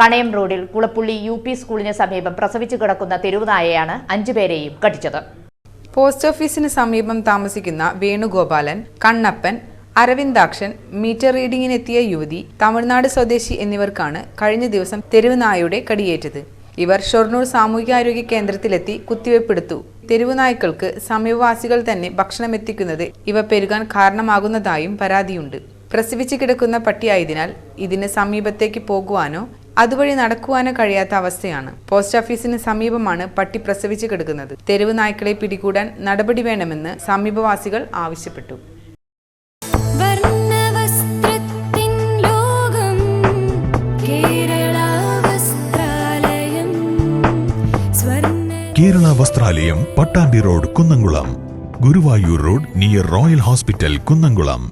കണയം റോഡിൽ Kulappully U P സ്കൂളിന് സമീപം പ്രസവിച്ചു കിടക്കുന്ന തെരുവുനായയാണ് അഞ്ചുപേരെയും കടിച്ചത്. പോസ്റ്റ് ഓഫീസിന് സമീപം താമസിക്കുന്ന വേണുഗോപാലൻ കണ്ണപ്പൻ അരവിന്ദാക്ഷൻ മീറ്റർ റീഡിങ്ങിനെത്തിയ യുവതി തമിഴ്നാട് സ്വദേശി എന്നിവർക്കാണ് കഴിഞ്ഞ ദിവസം തെരുവുനായയുടെ കടിയേറ്റത്. ഇവർ ഷൊർണൂർ സാമൂഹികാരോഗ്യ കേന്ദ്രത്തിലെത്തി കുത്തിവെപ്പെടുത്തു. തെരുവുനായ്ക്കൾക്ക് സമീപവാസികൾ തന്നെ ഭക്ഷണം എത്തിക്കുന്നത് ഇവ പെരുകാൻ കാരണമാകുന്നതായും പരാതിയുണ്ട്. പ്രസവിച്ചു കിടക്കുന്ന പട്ടിയായതിനാൽ ഇതിന് സമീപത്തേക്ക് പോകുവാനോ അതുവഴി നടക്കുവാനോ കഴിയാത്ത അവസ്ഥയാണ്. പോസ്റ്റ് ഓഫീസിന് സമീപമാണ് പട്ടി പ്രസവിച്ച് കിടക്കുന്നത്. തെരുവ് നായ്ക്കളെ പിടികൂടാൻ നടപടി വേണമെന്ന് സമീപവാസികൾ ആവശ്യപ്പെട്ടു. വർണവസ്ത്രത്തിൻ ലോകം Kerala വസ്ത്രാലയം Swarna Kerala വസ്ത്രാലയം Pattambi road Kunnamkulam. Guruvayur road near royal hospital Kunnamkulam.